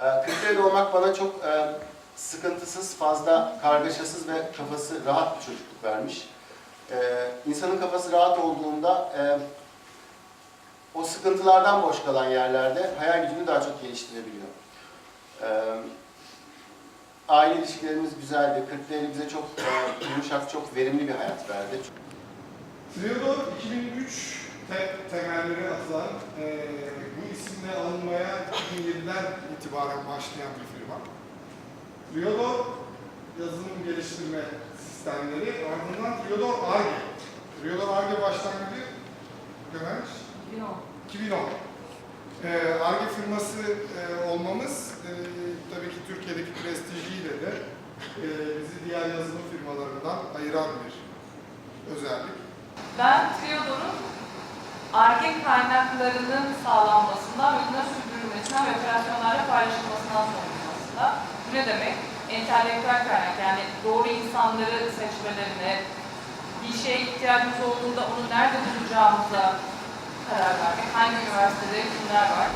E, Kırklareli olmak bana çok e, sıkıntısız, fazla kargaşasız ve kafası rahat bir çocukluk vermiş. E, insanın kafası rahat olduğunda e, o sıkıntılardan boş kalan yerlerde hayal gücünü daha çok geliştirebiliyor. E, aile ilişkilerimiz güzeldi. Kırklareli bize çok e, yumuşak, çok verimli bir hayat verdi. Triodor 2003 te temelleri atılan eee bu isimle alınmaya 2007'den itibaren başlayan bir firma. Triodor yazılım geliştirme sistemleri ardından Triodor ARGE. Triodor ARGE başlangıcı Gömerç 2010. Eee ARGE firması eee, olmamız eee, tabii ki Türkiye'deki prestijiyle de eee, bizi diğer yazılım firmalarından ayıran bir özellik. Ben Triodor'un ARGE kaynaklarının sağlanmasından sürdürülmesinden ve operasyonlarla paylaşılmasından sorumluyum aslında. Bu ne demek? Entelektüel kaynak yani doğru insanları seçmelerine, bir şeye ihtiyacımız olduğunda onu nerede bulacağımıza karar vermek, hangi üniversitede kimler var.